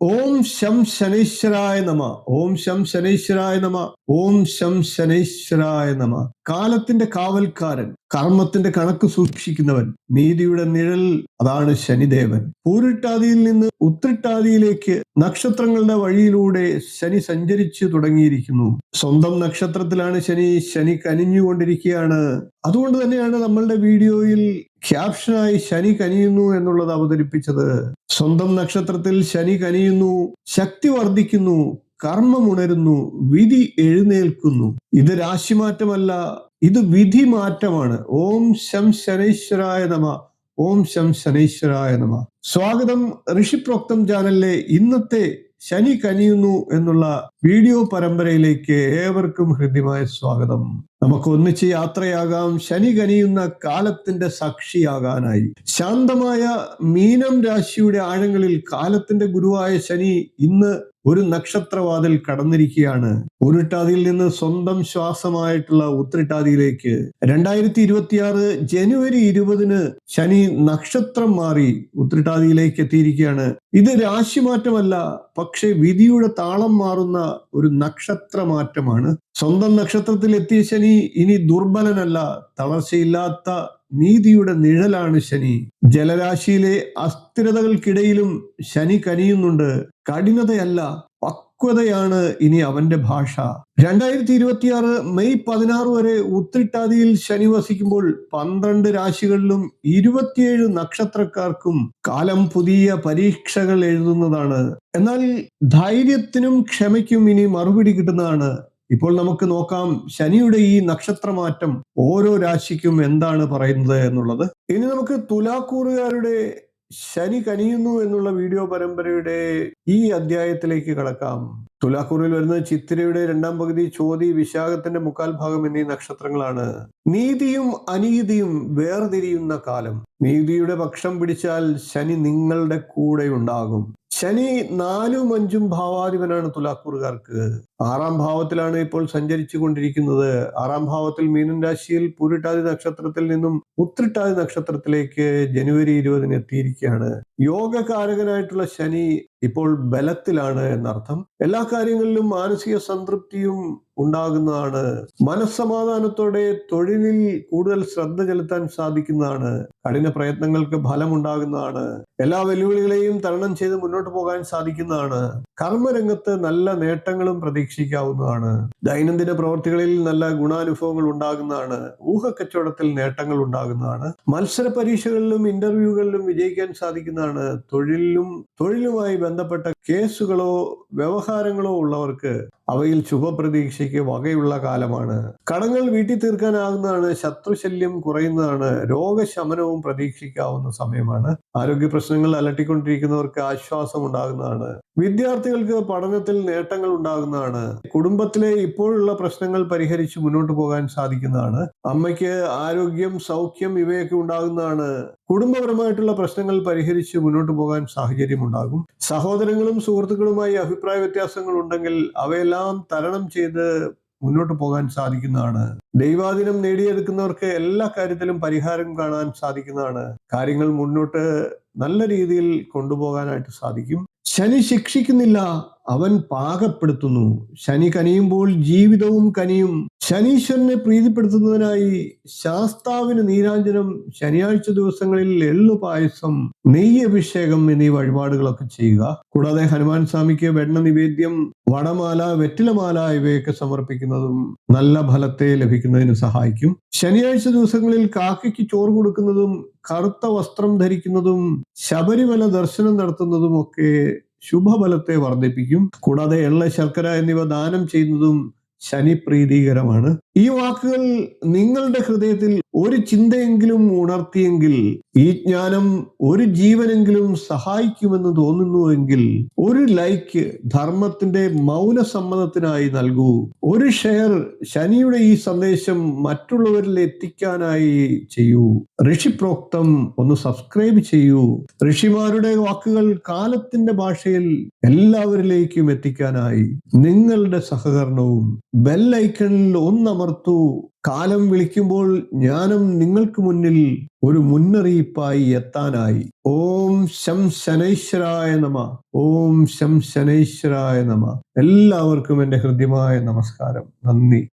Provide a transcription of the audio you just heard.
ഓം ശം ശനൈശ്വരായ നമ ഓം ശം ശനൈശ്വരായ നമ ഓം ശം ശനൈശ്വരായ നമ കാലത്തിന്റെ കാവൽക്കാരൻ കർമ്മത്തിന്റെ കണക്ക് സൂക്ഷിക്കുന്നവൻ നീതിയുടെ നിഴൽ അതാണ് ശനിദേവൻ. പൂരിട്ടാതിയിൽ നിന്ന് ഉത്രിട്ടാതിയിലേക്ക് നക്ഷത്രങ്ങളുടെ വഴിയിലൂടെ ശനി സഞ്ചരിച്ചു തുടങ്ങിയിരിക്കുന്നു. സ്വന്തം നക്ഷത്രത്തിലാണ് ശനി ശനി കനിഞ്ഞുകൊണ്ടിരിക്കുകയാണ്. അതുകൊണ്ട് തന്നെയാണ് നമ്മളുടെ വീഡിയോയിൽ ക്യാപ്ഷനായി ശനി കനിയുന്നു എന്നുള്ളത് അവതരിപ്പിച്ചത്. സ്വന്തം നക്ഷത്രത്തിൽ ശനി കനിയുന്നു ശക്തി വർദ്ധിക്കുന്നു കർമ്മം ഉണരുന്നു വിധി എഴുന്നേൽക്കുന്നു. ഇത് രാശിമാറ്റമല്ല ഇത് വിധി മാറ്റമാണ് ഓം ശം ശനൈശ്വരായ നമ ഓം ശം ശനൈശ്വരായ നമ. സ്വാഗതം ഋഷിപ്രോക്തം ചാനലിലെ ഇന്നത്തെ ശനി കനിയുന്നു എന്നുള്ള വീഡിയോ പരമ്പരയിലേക്ക് ഏവർക്കും ഹൃദ്യമായ സ്വാഗതം. നമുക്ക് ഒന്നിച്ച് യാത്രയാകാം. ശനി കനിയുന്ന കാലത്തിന്റെ സാക്ഷിയാകാനായി. ശാന്തമായ മീനം രാശിയുടെ ആഴങ്ങളിൽ കാലത്തിന്റെ ഗുരുവായ ശനി ഇന്ന് ഒരു നക്ഷത്രവാതിൽ കടന്നിരിക്കുകയാണ്. ഉരുട്ടാതിയിൽ നിന്ന് സ്വന്തം ശ്വാസമായിട്ടുള്ള ഉത്രിട്ടാതിയിലേക്ക്. രണ്ടായിരത്തി ഇരുപത്തിയാറ് ജനുവരി ഇരുപതിന് ശനി നക്ഷത്രം മാറി ഉത്രിട്ടാതിയിലേക്ക് എത്തിയിരിക്കുകയാണ്. ഇത് രാശിമാറ്റമല്ല പക്ഷെ വിധിയുടെ താളം മാറുന്ന ഒരു നക്ഷത്ര മാറ്റമാണ് സ്വന്തം നക്ഷത്രത്തിൽ എത്തിയ ശനി ഇനി ദുർബലനല്ല തളർച്ചയില്ലാത്ത നീതിയുടെ നിഴലാണ് ശനി. ജലരാശിയിലെ അസ്ഥിരതകൾക്കിടയിലും ശനി കനിയുന്നുണ്ട്. കഠിനതയല്ല പക്വതയാണ് ഇനി അവന്റെ ഭാഷ. രണ്ടായിരത്തി ഇരുപത്തിയാറ് മെയ് പതിനാറ് വരെ ഉത്രിട്ടാതിയിൽ ശനി വസിക്കുമ്പോൾ പന്ത്രണ്ട് രാശികളിലും ഇരുപത്തിയേഴ് നക്ഷത്രക്കാർക്കും കാലം പുതിയ പരീക്ഷകൾ എഴുതുന്നതാണ്. എന്നാൽ ധൈര്യത്തിനും ക്ഷമയ്ക്കും ഇനി മറുപടി കിട്ടുന്നതാണ് ഇപ്പോൾ നമുക്ക് നോക്കാം ശനിയുടെ ഈ നക്ഷത്രമാറ്റം ഓരോ രാശിക്കും എന്താണ് പറയുന്നത് എന്നുള്ളത്. ഇനി നമുക്ക് തുലാക്കൂറുകാരുടെ ശനി കനിയുന്നു എന്നുള്ള വീഡിയോ പരമ്പരയുടെ ഈ അധ്യായത്തിലേക്ക് കടക്കാം. തുലാക്കൂറിൽ വരുന്ന ചിത്തിരയുടെ രണ്ടാം പകുതി ചോതി വിശാഖത്തിന്റെ മുക്കാൽ ഭാഗം എന്നീ നക്ഷത്രങ്ങളാണ്. നീതിയും അനീതിയും വേർതിരിയുന്ന കാലം. നീതിയുടെ പക്ഷം പിടിച്ചാൽ ശനി നിങ്ങളുടെ കൂടെ ഉണ്ടാകും. ശനി നാലും അഞ്ചും ഭാവാധിപനാണ് തുലാക്കൂറുകാർക്ക്. ആറാം ഭാവത്തിലാണ് ഇപ്പോൾ സഞ്ചരിച്ചു കൊണ്ടിരിക്കുന്നത്. ആറാം ഭാവത്തിൽ മീനൻ രാശിയിൽ പൂരിട്ടാതി നക്ഷത്രത്തിൽ നിന്നും ഉത്രിട്ടാതി നക്ഷത്രത്തിലേക്ക് ജനുവരി ഇരുപതിന് എത്തിയിരിക്കുകയാണ്. യോഗകാരകനായിട്ടുള്ള ശനി ഇപ്പോൾ ബലത്തിലാണ് എന്നർത്ഥം. എല്ലാ കാര്യങ്ങളിലും മാനസിക സംതൃപ്തിയും ഉണ്ടാകുന്നതാണ്. മനസ്സമാധാനത്തോടെ തൊഴിലിൽ കൂടുതൽ ശ്രദ്ധ ചെലുത്താൻ സാധിക്കുന്നതാണ്. കഠിന പ്രയത്നങ്ങൾക്ക് ഫലമുണ്ടാകുന്നതാണ്. എല്ലാ വെല്ലുവിളികളെയും തരണം ചെയ്ത് മുന്നോട്ട് പോകാൻ സാധിക്കുന്നതാണ്. കർമ്മരംഗത്ത് നല്ല നേട്ടങ്ങളും പ്രതീക്ഷിക്കാവുന്നതാണ്. ദൈനംദിന പ്രവർത്തികളിൽ നല്ല ഗുണാനുഭവങ്ങൾ ഉണ്ടാകുന്നതാണ്. ഊഹക്കച്ചവടത്തിൽ നേട്ടങ്ങൾ ഉണ്ടാകുന്നതാണ്. മത്സര പരീക്ഷകളിലും ഇന്റർവ്യൂകളിലും വിജയിക്കാൻ സാധിക്കുന്നതാണ്. തൊഴിലിലും തൊഴിലുമായി ബന്ധപ്പെട്ട കേസുകളോ വ്യവഹാരങ്ങളോ ഉള്ളവർക്ക് അവയിൽ ശുഭപ്രതീക്ഷയ്ക്ക് വകയുള്ള കാലമാണ്. കടങ്ങൾ വീട്ടി തീർക്കാനാകുന്നതാണ് ശത്രുശല്യം കുറയുന്നതാണ് രോഗശമനവും പ്രതീക്ഷിക്കാവുന്ന സമയമാണ്. ആരോഗ്യ പ്രശ്നങ്ങൾ അലട്ടിക്കൊണ്ടിരിക്കുന്നവർക്ക് ആശ്വാസം ഉണ്ടാകുന്നതാണ്. വിദ്യാർത്ഥികൾക്ക് പഠനത്തിൽ നേട്ടങ്ങൾ ഉണ്ടാകുന്നതാണ്. കുടുംബത്തിലെ ഇപ്പോഴുള്ള പ്രശ്നങ്ങൾ പരിഹരിച്ച് മുന്നോട്ട് പോകാൻ സാധിക്കുന്നതാണ്. അമ്മയ്ക്ക് ആരോഗ്യം സൗഖ്യം ഇവയൊക്കെ ഉണ്ടാകുന്നതാണ്. കുടുംബപരമായിട്ടുള്ള പ്രശ്നങ്ങൾ പരിഹരിച്ച് മുന്നോട്ട് പോകാൻ സാഹചര്യം ഉണ്ടാകും സഹോദരങ്ങളും സുഹൃത്തുക്കളുമായി അഭിപ്രായ വ്യത്യാസങ്ങൾ ഉണ്ടെങ്കിൽ അവയെല്ലാം തരണം ചെയ്ത് മുന്നോട്ട് പോകാൻ സാധിക്കുന്നതാണ്. ദൈവാധീനം നേടിയെടുക്കുന്നവർക്ക് എല്ലാ കാര്യത്തിലും പരിഹാരം കാണാൻ സാധിക്കുന്നതാണ്. കാര്യങ്ങൾ മുന്നോട്ട് നല്ല രീതിയിൽ കൊണ്ടുപോകാനായിട്ട് സാധിക്കും. ശനി ശിക്ഷിക്കുന്നില്ല. അവൻ പാകപ്പെടുത്തുന്നു. ശനി കനിയുമ്പോൾ ജീവിതവും കനിയും ശനീശ്വരനെ പ്രീതിപ്പെടുത്തുന്നതിനായി ശാസ്താവിന് നീരാഞ്ജനം ശനിയാഴ്ച ദിവസങ്ങളിൽ എള്ളു പായസം നെയ്യ് അഭിഷേകം എന്നീ വഴിപാടുകളൊക്കെ ചെയ്യുക. കൂടാതെ ഹനുമാൻ സ്വാമിക്ക് വെണ്ണ നിവേദ്യം വടമാല വെറ്റിലമാല ഇവയൊക്കെ സമർപ്പിക്കുന്നതും നല്ല ഫലത്തെ ലഭിക്കുന്നതിന് സഹായിക്കും. ശനിയാഴ്ച ദിവസങ്ങളിൽ കാക്കയ്ക്ക് ചോറ് കൊടുക്കുന്നതും കറുത്ത വസ്ത്രം ധരിക്കുന്നതും ശബരിമല ദർശനം നടത്തുന്നതും ഒക്കെ ശുഭഫലത്തെ വർദ്ധിപ്പിക്കും. കൂടാതെ എള്ള ശർക്കര എന്നിവ ദാനം ചെയ്യുന്നതും ശനി പ്രീതികരമാണ് ഈ വാക്കുകൾ നിങ്ങളുടെ ഹൃദയത്തിൽ ഒരു ചിന്തയെങ്കിലും ഉണർത്തിയെങ്കിൽ ഈ ജ്ഞാനം ഒരു ജീവനെങ്കിലും സഹായിക്കുമെന്ന് തോന്നുന്നുവെങ്കിൽ ഒരു ലൈക്ക് ധർമ്മത്തിന്റെ മൗന സമ്മതത്തിനായി നൽകൂ. ഒരു ഷെയർ ശനിയുടെ ഈ സന്ദേശം മറ്റുള്ളവരിൽ എത്തിക്കാനായി ചെയ്യൂ. ഋഷിപ്രോക്തം ഒന്ന് സബ്സ്ക്രൈബ് ചെയ്യൂ. ഋഷിമാരുടെ വാക്കുകൾ കാലത്തിന്റെ ഭാഷയിൽ എല്ലാവരിലേക്കും എത്തിക്കാനായി നിങ്ങളുടെ സഹകരണവും ബെല്ലൈക്കണിൽ ഒന്നമർത്തൂ കാലം വിളിക്കുമ്പോൾ ജ്ഞാനം നിങ്ങൾക്ക് മുന്നിൽ ഒരു മുന്നറിയിപ്പായി എത്താനായി. ഓം ശം ശനൈശ്വരായ നമ. ഓം ശം ശനൈശ്വരായ നമ. എല്ലാവർക്കും എന്റെ ഹൃദ്യമായ നമസ്കാരം. നന്ദി.